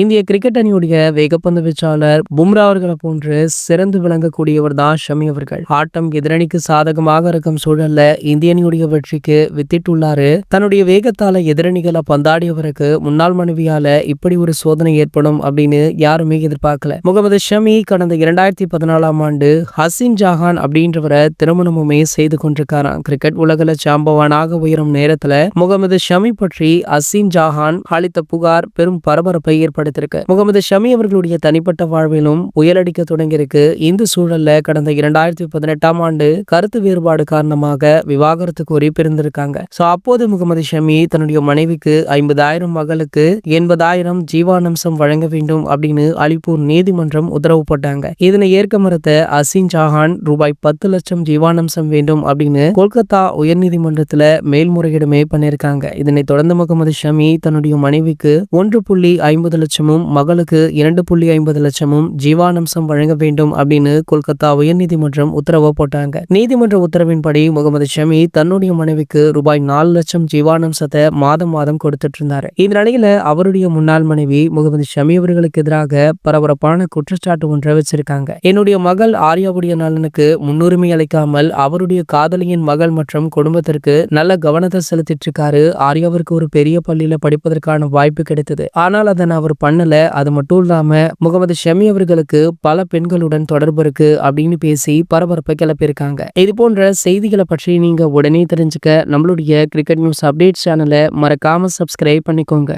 இந்திய கிரிக்கெட் அணியுடைய வேகப்பந்து வீச்சாளர் பும்ரா அவர்களை போன்று சிறந்து விளங்கக்கூடியவர் தான் ஷமி அவர்கள். ஆட்டம் எதிரணிக்கு சாதகமாக இருக்கும் சூழல்ல இந்திய அணியுடைய வெற்றிக்கு வித்திட்டுள்ளாரு. தன்னுடைய வேகத்தால எதிரணிகளை பந்தாடியவருக்கு முன்னாள் மனைவியால இப்படி ஒரு சோதனை ஏற்படும் அப்படின்னு யாருமே எதிர்பார்க்கல. முகமது ஷமி கடந்த இரண்டாயிரத்தி பதினாலாம் ஆண்டு ஹசின் ஜஹான் அப்படின்றவரை திருமணமுமே செய்து கொண்டிருக்காராம். கிரிக்கெட் உலகில சாம்பவானாக உயரும் நேரத்துல முகமது ஷமி பற்றி ஹசின் ஜஹான் அளித்த புகார் பெரும் பரபரப்பை ஏற்படுத்தியிருக்கு முகமது ஷமி அவர்களுடைய தனிப்பட்ட வாழ்விலும் புயலடிக்க தொடங்கியிருக்கு. இந்த சூழல்ல கடந்த இரண்டாயிரத்தி பதினெட்டாம் ஆண்டு கருத்து வேறுபாடு காரணமாக விவாகரத்து கோரி பிரிந்திருக்காங்க. சோ அப்போது முகமது ஷமி தன்னுடைய மனைவிக்கு ஐம்பதாயிரம் மகளுக்கு எண்பதாயிரம் ஜீவானம்சம் வழங்க வேண்டும் அப்படின்னு அலிப்பூர் நீதிமன்றம் உத்தரவு போட்டாங்க. இதனை ஏற்க மறுத்த அசின் ஜஹான் ரூபாய் பத்து லட்சம் ஜீவானம்சம் வேண்டும் அப்படின்னு கொல்கத்தா உயர்நீதிமன்றத்துல மேல்முறையீடுமே பண்ணியிருக்காங்க. இதனை தொடர்ந்து முகமது ஷமி தன்னுடைய மனைவிக்கு ஒன்று புள்ளி ஐம்பது லட்சம் லட்சமும் மகளுக்கு இரண்டு புள்ளி ஐம்பது லட்சமும் ஜீவானம்சம் வழங்க வேண்டும் அப்படின்னு கொல்கத்தா உயர்நீதிமன்றம் உத்தரவு போட்டாங்க. நீதிமன்ற உத்தரவின்படி முகமது ஷமி தன்னுடைய மனைவிக்கு ரூபாய் நாலு லட்சம் ஜீவானம்சத்தை மாதம் மாதம் கொடுத்துட்டு இருந்தாரு. இந்த நிலையில அவருடைய முன்னாள் மனைவி முகமது ஷமி அவர்களுக்கு எதிராக பரபரப்பான குற்றச்சாட்டு ஒன்றை வச்சிருக்காங்க. என்னுடைய மகள் ஆர்யாவுடைய நலனுக்கு முன்னுரிமை அளிக்காமல் அவருடைய காதலியின் மகள் மற்றும் குடும்பத்திற்கு நல்ல கவனத்தை செலுத்திட்டு இருக்காரு. ஆர்யாவிற்கு ஒரு பெரிய பள்ளியில படிப்பதற்கான வாய்ப்பு கிடைத்தது. ஆனால் அதன் அவர் பண்ணல அது மட்டும் இல்லாம முகமது ஷமி அவர்களுக்கு பல பெண்களுடன் தொடர்பு இருக்கு அப்படின்னு பேசி பரபரப்பை கிளப்பியிருக்காங்க. இது போன்ற செய்திகளை பற்றி நீங்க உடனே தெரிஞ்சுக்க நம்மளுடைய கிரிக்கெட் நியூஸ் அப்டேட் சேனலை மறக்காம சப்ஸ்கிரைப் பண்ணிக்கோங்க.